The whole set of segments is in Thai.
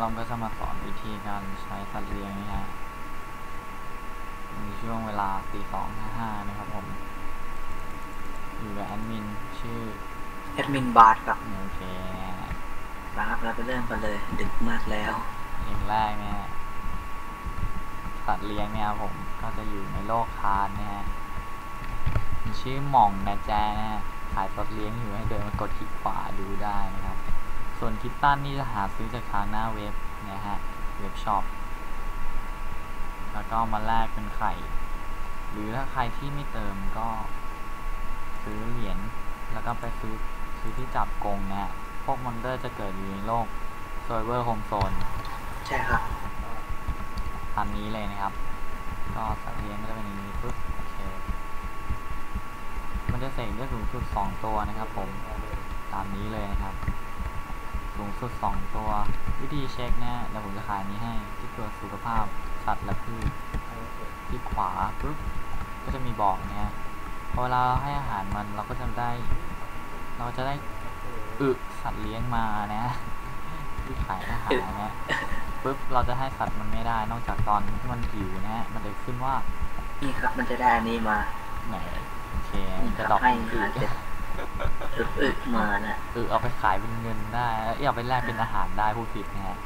เราก็จะมาสอนวิธีการใช้สัตว์เลี้ยงนะฮะในช่วงเวลาตีสองห้าห้านะครับผม อยู่กับแอดมินชื่อแอดมินบาร์ครับโอเคนะฮะนะครับเราไปเริ่มกันเลย ดึกมากแล้วอย่างแรกเนี่ยสัตว์เลี้ยงเนี่ยครับผมก็จะอยู่ในโลกคานเนี่ยฮะมีชื่อหม่องนะแจ๊นะฮะขายสัตว์เลี้ยงอยู่ให้เดินมากดคลิกขวาดูได้นะครับ ส่วนคิตตันนี่จะหาซื้อจากทางหน้าเว็บนะฮะ เว็บช็อป แล้วก็มาแลกเป็นไข่ หรือถ้าใครที่ไม่เติมก็ ซื้อเหรียญ แล้วก็ไปซื้อซื้อที่จับกงนะฮะ พวกมอนเตอร์จะเกิดอยู่ในโลกโซเวอร์โฮมโซน ใช่ครับตามนี้เลยนะครับ ก็สัตว์เลี้ยงก็จะเป็นอย่างนี้ปุ๊บโอเค มันจะเสกได้สูงสุดสองตัวนะครับผม ตามนี้เลยนะครับ สูงสุดสองตัว วิธีเช็คนะเดี๋ยวผมจะขายนี้ให้ที่ตัวสุขภาพสัตว์และพืชที่ขวาปุ๊บก็จะมีบอกนะฮะพอเวลาเราให้อาหารมันเราก็จะได้ เราจะได้อึสัตว์เลี้ยงมานะที่ขายอาหารนะปุ๊บเราจะให้สัตว์มันไม่ได้ นอกจากตอนที่มันหิวนะฮะมันจะขึ้นว่านี่ครับมันจะได้อันนี้มาไหนโอเคนี่คจะรับดอกให้อึ อาหารเสร็จอึกอึกมานะอึเอาไปขายเป็นเงินได้เอ้ยเอาไปแลกเป็นอาหารได้ผู้ผิดนะฮะ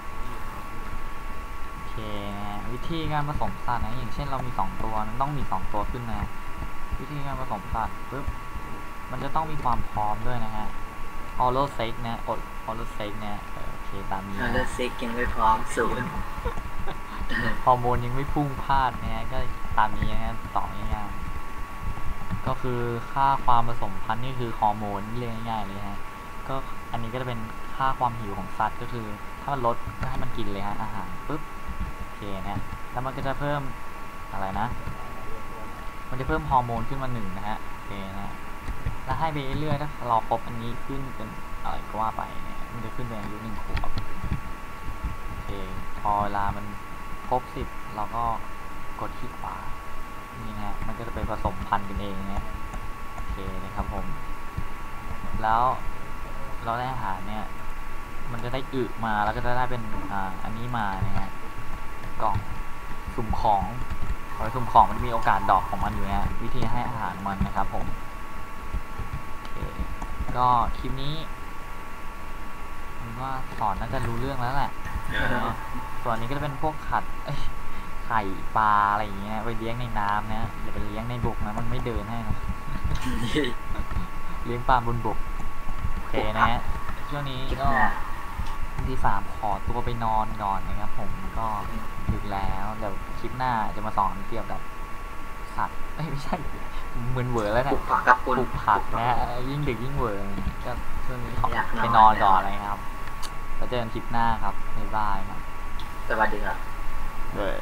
โอเคนะฮะวิธีการผสมสัตว์นะอย่างเช่นเรามีสองตัวมันต้องมีสองตัวขึ้นนะวิธีการผสมสัตว์ปุ๊บมันจะต้องมีความพร้อมด้วยนะฮะออโลเซ็กนะอดออโลเซ็กนะเออโอเคตามนี้ฮัลนะโหลซิกยังไม่พร้อมศูนย์ฮอร์โมนยังไม่พุ่งพลาดนะฮะก็ตามนี้นะฮะต่อง่ายๆ ก็คือค่าความผสมพันธุ์นี่คือฮอร์โมนเรียกง่ายๆเลยฮะก็อันนี้ก็จะเป็นค่าความหิวของสัตว์ก็คือ ถ้ามันลดก็ให้มันกินเลยฮะอาหารปุ๊บโอเคนะแล้วมันก็จะเพิ่มอะไรนะ มันจะเพิ่มฮอร์โมนขึ้นมาหนึ่งนะฮะโอเคนะแล้วให้ไปเรื่อยๆถ้าเราครบอันนี้ขึ้นเป็นอะไรก็ว่าไปเนี่ยมันจะขึ้นเป็นอายุหนึ่งขวบโอเคพอเวลามันครบสิบเราก็กดที่ขวา นี่นะฮะมันก็จะไปผสมพันธุ์กันเองนะโอเคนะครับผม แล้วเราได้อาหารเนี่ย มันจะได้อึมาแล้วก็จะได้เป็นอ่าอันนี้มานะฮะกล่องสุ่มของพอสุ่มของมันจะมีโอกาสดอกของมันอยู่นะฮะวิธีให้อาหารมันนะครับผมโอเคก็คลิปนี้ผมว่าสอนน่าจะรู้เรื่องแล้วแหละนะส่วนนี้ก็จะเป็นพวกขัดเอ้ย ไข่ปลาอะไรอย่างเงี้ยไปเลี้ยงในน้ำนะอย่าไปเลี้ยงในบกนะมันไม่เดินให้นะเลี้ยงปลาบนบกโอเคนะฮะช่วงนี้คลิปก็หน้าที่สามขอตัวไปนอนก่อนนะครับ ผมก็ดึกแล้วเดี๋ยวคลิปหน้าจะมาสอนเกี่ยวกับสัตว์เอ้ยไม่ใช่มึนเหวอแล้วปเนี่ลูยกผักกับคุณปลูกผักนะฮะยิ่งดึกยิ่งเหวอก็ช่วงนี้ขออยากนอนไปนอนก่อนเลยครับแล้วเจอกันคลิปหน้าครับบ๊ายบายครับสวัสดีครับเออ